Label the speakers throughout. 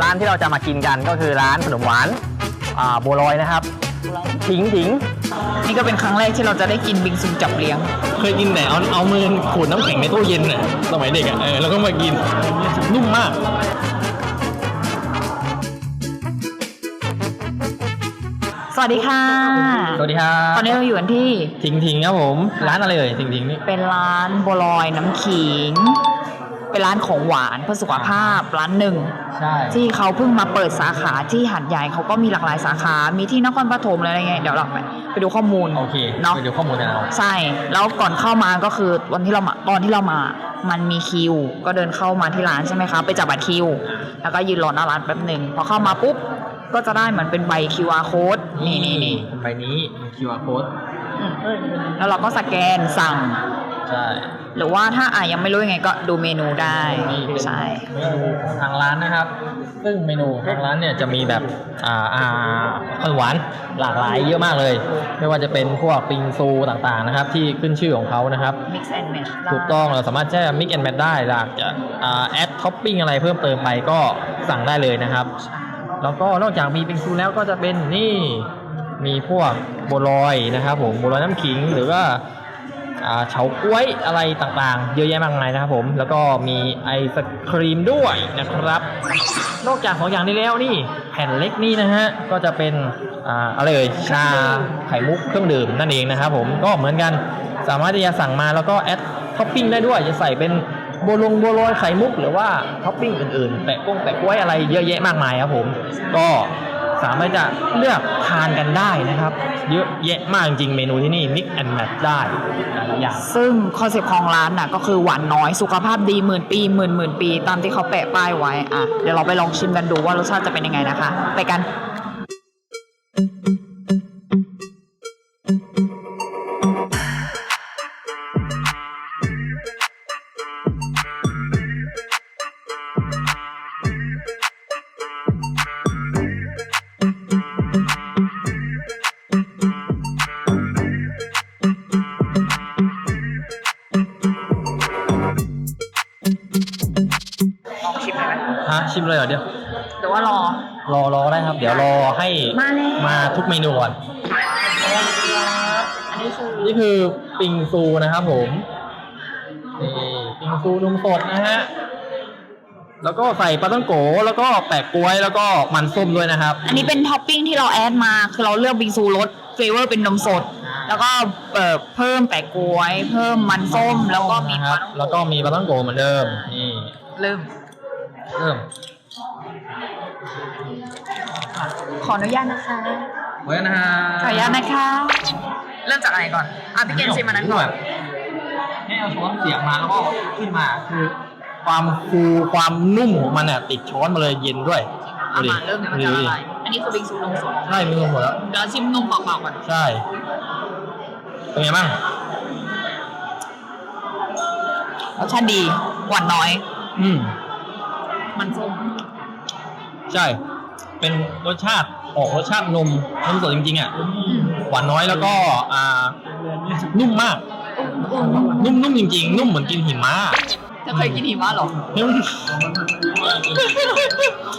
Speaker 1: ร้านที่เราจะมากินกันก็คือร้านขนมหวานอ่าบัวลอยนะครับถิงถิง
Speaker 2: นี่ก็เป็นครั้งแรกที่เราจะได้กินบิงซูจับเลี้ยง
Speaker 1: เคยกินแต่เอาเอามือขูดน้ำแข็งในตู้เย็นน่ะสมัยเด็กอะเออแล้วก็มากินนุ่มมาก
Speaker 2: สวัสดีค่ะ
Speaker 1: สวัสดีครับ
Speaker 2: ตอนนี้เราอยู่กันที่
Speaker 1: ถิงถิงครับผม ร้านอะไรเอ่ยถิงถิงนี่
Speaker 2: เป็นร้านบัวลอยน้ำขิง เป็นร้านของหวานเพื่อสุขภาพร้านหนึ่ง
Speaker 1: ใช่
Speaker 2: ที่เขาเพิ่งมาเปิดสาขาที่หัดใหญ่เขาก็มีหลากหลายสาขา มีที่นครปฐมอะไรเงี้ยเดี๋ยวเราไปไปดูข้อมูล
Speaker 1: โอเค
Speaker 2: เนาะ
Speaker 1: ไปดูข้อมูลกันเอา
Speaker 2: ใช่ แล้วก่อนเข้ามาก็คือวันที่เรามาตอนที่เรามา มันมีคิว ก็เดินเข้ามาที่ร้านใช่ไหมคะ ไปจับบัตรคิว แล้วก็ยืนรอหน้าร้านแป๊บหนึ่งพอเข้ามาปุ๊บ ก็จะได้เหมือนเป็นใบ QR code นี่นี่นี่
Speaker 1: ใบนี้มี QR code
Speaker 2: อืมแล้วเราก็สแกนสั่ง
Speaker 1: ใช่
Speaker 2: หรือว่าถ้าอะยังไม่รู้ยังไงก็ดูเมนูได้
Speaker 1: นี่เป็น
Speaker 2: ใช่
Speaker 1: เมนูของทางร้านนะครับ ซึ่งเมนูทางร้านเนี่ยจะมีแบบอ่าอ่าขนมหวานหลากหลายเยอะมากเลย ไม่ว่าจะเป็นพวกปิงซูต่างๆนะครับ ที่ขึ้นชื่อของเขานะครับ
Speaker 2: mix and match ได้
Speaker 1: ถูกต้องเราสามารถแช่ mix and match ได้อยากจะแอดท็อปปิ้งอะไรเพิ่มเติมไปก็สั่งได้เลยนะครับ แล้วก็นอกจากมีปิงซูแล้วก็จะเป็นนี่มีพวกบัวลอยนะครับผมบัวลอยน้ำขิงหรือว่าอ่า เฉาก๊วยอะไรต่างๆ เยอะแยะมากมายนะครับผม แล้วก็มีไอศครีมด้วยนะครับ นอกจากของอย่างนี้แล้วนี่แผ่นเล็กนี่นะฮะ ก็จะเป็นอะไรเอ่ยชาไข่มุกเครื่องดื่มนั่นเองนะครับผม ก็เหมือนกันสามารถที่จะสั่งมาแล้วก็แอดท็อปปิ้งได้ด้วย จะใส่เป็นบัวลงบัวลอยไข่มุกหรือว่าท็อปปิ้งอื่นๆ แปะกุ้งแปะกล้วยอะไรเยอะแยะมากมายครับผม ก็ สามารถจะเลือกทานกันได้นะครับ เยอะแยะมากจริงเมนูที่นี่ mix and match ได้อย่าง
Speaker 2: ซึ่งคอนเซ็ปต์ของร้านน่ะก็คือหวานน้อยสุขภาพดีหมื่นปีหมื่นหมื่นปี ตามที่เขาแปะป้ายไว้อะเดี๋ยวเราไปลองชิมกันดูว่ารสชาติจะเป็นยังไงนะคะ ไปกันล รอ
Speaker 1: รอรอได้ครับ เดี๋ยวรอให้
Speaker 2: มาแล้ว
Speaker 1: มาทุกเมนูก่อน
Speaker 2: อันนี้คือ
Speaker 1: นี่คือปิงซูนะครับผมนี่ปิงซูนมสดนะฮะแล้วก็ใส่ปลาต้งโกแล้วก็แปะกล้วยแล้วก็มันส้มด้วยนะครับ
Speaker 2: อันนี้เป็นท็อปปิ้งที่เราแอดมาคือเราเลือกบิงซูรสเฟเวอร์เป็นนมสด แล้วก็เอ่อเพิ่มแปะกล้วย เพิ่มมันส้มแล้วก็มี
Speaker 1: นะค
Speaker 2: ป
Speaker 1: รั
Speaker 2: ลา
Speaker 1: บ
Speaker 2: ต้องโก
Speaker 1: แล้วก็มีปลาต้งโกเหมือนเดิมนี่
Speaker 2: เริ่ม
Speaker 1: เริ่ม
Speaker 2: ขออนุญาตนะคะ
Speaker 1: ไว้นะฮะ
Speaker 2: ขออนุญาตนะคะ เริ่มจากอะไรก่อนอะพี่เกณฑ์ชิมอันนั้นก่อน
Speaker 1: ให้เอาช้อนเสียบมาแล้วก็ขึ้นมาคือ ความฟูความนุ่มของมันเนี่ยติดช้อนมาเลยเย็นด้วย
Speaker 2: เอามาเริ่มเลยมันจะ
Speaker 1: ดู
Speaker 2: ละ
Speaker 1: ดิ
Speaker 2: ลายอันนี้คือบิงซูนมสด
Speaker 1: ใช่มีนมหมดแล้ว
Speaker 2: เดี๋ยวชิมนมเปล่าๆก่อน
Speaker 1: ใช่เป็นไงบ้าง
Speaker 2: รสชาติดีหวานน้อย
Speaker 1: อืม
Speaker 2: มันส้ม
Speaker 1: ใช่ เป็นรสชาติออกรสชาตินมนมสดจริงๆอะ
Speaker 2: อืม
Speaker 1: หวานน้อยแล้วก็อ่านุ่มมาก นุ่มนุ่มจริงๆ นุ่มเหมือนกินหิมะ
Speaker 2: จะเคยกินหิมะเหรอ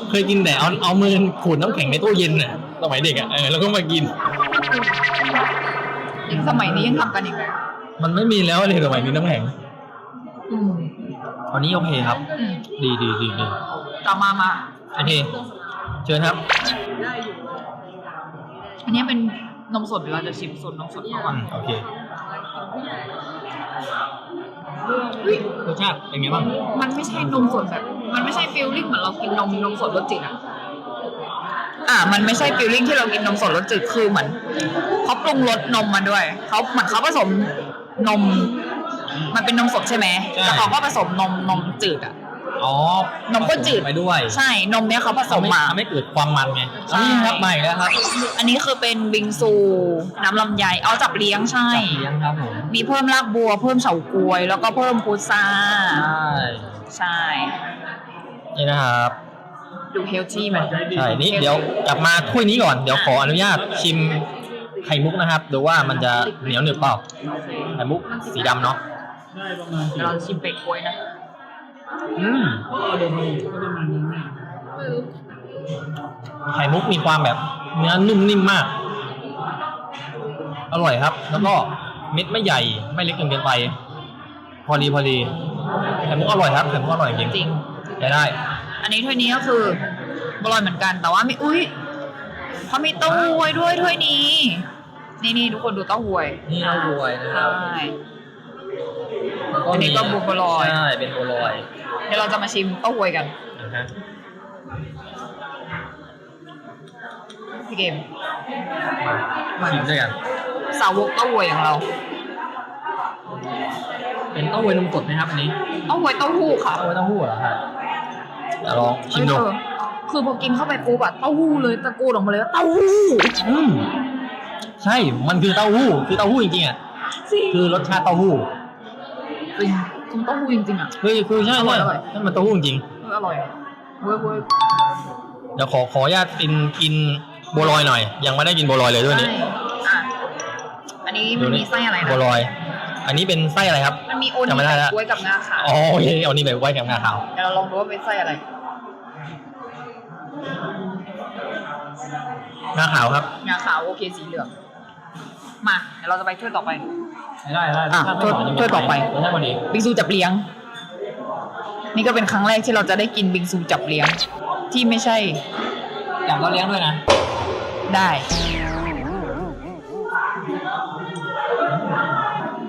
Speaker 1: เคยกินแต่เอาเอามือขูดน้ำแข็งในตู้เย็นน่ะสมัยเด็กอะเออแล้วก็มากิน
Speaker 2: ยังสมัยนี้ยังทำกันอีกไหม
Speaker 1: มันไม่มีแล้วเลยสมัยนี้น้ำแข็ง
Speaker 2: อืม
Speaker 1: อันนี้โอเคครับ
Speaker 2: อืม
Speaker 1: ดีดีดีดี
Speaker 2: ต่อมามา
Speaker 1: โอเค เชิญครับ
Speaker 2: อันนี้เป็นนมสดเดี๋ยวเราจะชิมส่วนนมสดก่อ
Speaker 1: อื
Speaker 2: น
Speaker 1: มโอเครสชาติเป็นไงบ้าง
Speaker 2: มันไม่ใช่นมสดแบบ มันไม่ใช่ฟิลลิ่งเหมือนเรากินนมนมสดรสจืดอะ อ่า มันไม่ใช่ฟิลลิ่งที่เรากินนมสดรสจืดคือเหมือนเขาปรุงรสนมมาด้วยเขาเหมือนเขาผสมนม มันเป็นนมสดใช่ไหม
Speaker 1: ใช่
Speaker 2: แล้วเขาก็ผสมนมนมจืดอะ
Speaker 1: อ๋อน
Speaker 2: มข้นจืด
Speaker 1: ไปด้วย
Speaker 2: ใช่นมเนี้ยเขาผสม
Speaker 1: ทำให้
Speaker 2: มา
Speaker 1: ทำให้เกิดความมันไง
Speaker 2: ใช่
Speaker 1: อันนี้ครับใหม่แล้วครับ
Speaker 2: อันนี้คือเป็นบิงซู น้ำลำไยเอาจับเลี้ยงใช่
Speaker 1: จับเลี้ยงครับผม
Speaker 2: มีเพิ่มรากบัว เพิ่มเฉาก๊วย แล้วก็เพิ่มพุทรา
Speaker 1: ใช่
Speaker 2: ใช่
Speaker 1: นี่นะครับ
Speaker 2: ดูเฮลที่มัน
Speaker 1: ใช่นี่เดี๋ยวกลับมาถ้วยนี้ก่อนเดี๋ยวขออนุญาตชิมไข่มุกนะครับดูว่ามันจะเหนียวหนึบเปล่าไข่มุกสีดำเนาะ
Speaker 2: เดี๋ยวเราชิมเป็ดกล้วยนะ
Speaker 1: อืมไข่มุกมีความแบบเนื้อนุ่มนิ่มมาก อร่อยครับ แล้วก็เม็ดไม่ใหญ่ไม่เล็กจนเกินไป พอดีพอดีไข่มุกอร่อยครับไข่มุกอร่อยจริง
Speaker 2: จริง
Speaker 1: ใช้ได้
Speaker 2: อันนี้ถ้วยนี้ก็คืออร่อยเหมือนกัน แต่ว่ามีอุ้ยเขามีเต้าหู้ไว้ด้วยถ้วยนี้ นี่นี่ทุกคนดูเต้าหู้ไว้
Speaker 1: นี่เราบวยนะค
Speaker 2: ใช่
Speaker 1: รับ
Speaker 2: อันนี้ก็บัวลอย
Speaker 1: ใช่เป็นบัวลอย
Speaker 2: เดี๋ยวเราจะมาชิมเต้าหู้ไว้กัน
Speaker 1: นะฮะ
Speaker 2: พี่เกม
Speaker 1: มาชิมด้วยกัน
Speaker 2: สาวกเต้าหู้อย่างเรา
Speaker 1: เป็นเต้าหู้นมสดนะครับอันนี้
Speaker 2: เต้าหู้เต้าหู้ค่ะ
Speaker 1: เต้าหู้เต้าหู้เหรอครับเดี๋ยวลองชิมดู
Speaker 2: เออคือพอกินเข้าไปปุ๊บอะเต้าหู้เลยตะโกนออกมาเลยว่าเต้าหู้
Speaker 1: อืมใช่ มันคือเต้าหู้ คือเต้าหู้จริงๆอะ
Speaker 2: จริง
Speaker 1: คือรสชาติเต้าหู้
Speaker 2: จริงคือเต้าหู้จริงๆอะ
Speaker 1: คือคือใช่
Speaker 2: อร่
Speaker 1: ใช่
Speaker 2: อยอร่อย
Speaker 1: นั่นมันเต้าหู้จริง
Speaker 2: เอออร่อยเว้ยเว้ย
Speaker 1: เดี๋ยวขอขออนุญาตกินกินบัวลอยหน่อย ยังไม่ได้กินบัวลอยเลยด้วยนี่
Speaker 2: ใช่อะอันนี้มันมีไส้อะไรนะ
Speaker 1: บัวลอย อันนี้เป็นไส้อะไรครับ
Speaker 2: มันมีโอ
Speaker 1: จำไม่
Speaker 2: นิ
Speaker 1: ได้
Speaker 2: แบ
Speaker 1: ละ
Speaker 2: บกล้วยกับงาขาว
Speaker 1: อ๋อโอเคเอานี่ไปไว้กับงาขาว
Speaker 2: เดี๋ยวเราลองดูว่าเป็นไส้อะไร
Speaker 1: งาขาวครับ
Speaker 2: งาขาวโอเคสีเหลือง มา เดี๋ยวเราจะไปถ้วยต่อไป
Speaker 1: ได้ได้
Speaker 2: อะถ้วยถ้วยต่อไป
Speaker 1: รสชาติพอดี
Speaker 2: บิงซูจับเลี้ยง นี่ก็เป็นครั้งแรกที่เราจะได้กินบิงซูจับเลี้ยง ที่ไม่ใช่
Speaker 1: อยากเราเลี้ยงด้วยนะ
Speaker 2: ได้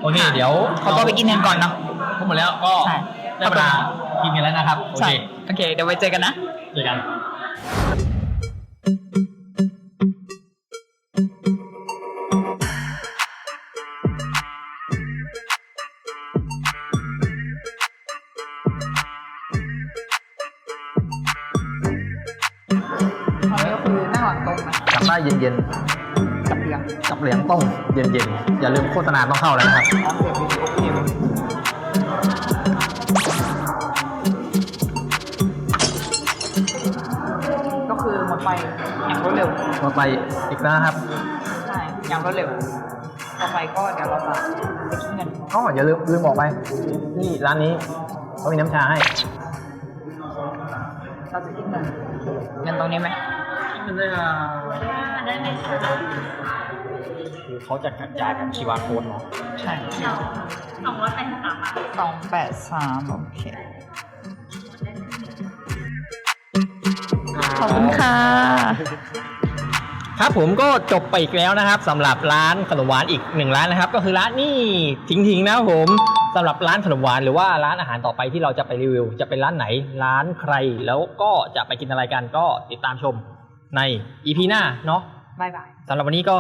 Speaker 1: โอเคเดี๋ยว
Speaker 2: ขอตัวไปกินกันก่อนเนาะ
Speaker 1: ทั้งหมดแล้วก็
Speaker 2: ใช่
Speaker 1: ได้เวลากินกันแล้วนะครับ โอ
Speaker 2: ใช่
Speaker 1: เค
Speaker 2: โอเค เดี๋ยวไว้เจอกันนะ
Speaker 1: เจอกัน
Speaker 2: รงนะ
Speaker 1: กลับได้เย็น
Speaker 2: จับเลี้ยง
Speaker 1: ๆกับเหลียงต้มเย็นๆ อย่าลืมโฆษณาต้องเข้าแล้วนะครับ
Speaker 2: อ๋อเสียบโอเคก็คือหมดไปอย่างรวดเร็ว
Speaker 1: ต่อไปอีกแล้วนะครับ
Speaker 2: ใช่ อย่างรวดเร็ว ต่อไปก็เดี๋ยวเราจะไปคิดเงิน
Speaker 1: อ๋ออย่าลืมลืมบอกไปนี่ร้านนี้เขามีน้ำชาให้
Speaker 2: เราจะคิดเงินเงินตรงนี้ไหม
Speaker 1: มันได้
Speaker 2: ได้ไหมคะ
Speaker 1: คือเขาจะกระจายกับชีวาโค้ดเนาะ
Speaker 2: ใช่
Speaker 3: สองร้อยแปดสิบสามบาท
Speaker 2: สองแปดสามโอเค ขอบคุณค่ะ
Speaker 1: ครับผมก็จบไปอีกแล้วนะครับสำหรับร้านขนมหวานอีกหนึ่งร้านนะครับ ก็คือร้านนี่ทิ้งๆนะครับผมสำหรับร้านขนมหวานหรือว่าร้านอาหารต่อไปที่เราจะไปรีวิว จะเป็นร้านไหนร้านใครแล้วก็จะไปกินอะไรกันก็ติดตามชมใน EP หน้าเนาะ
Speaker 2: บ๊ายบาย
Speaker 1: สำหรับวันนี้ก็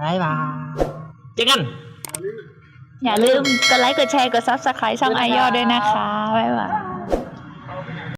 Speaker 1: บายบายเจอกัน
Speaker 3: อย่าลืมกดไลค์กดแชร์กด subscribe ช่องไอยอด้วยนะคะ บ๊ายบาย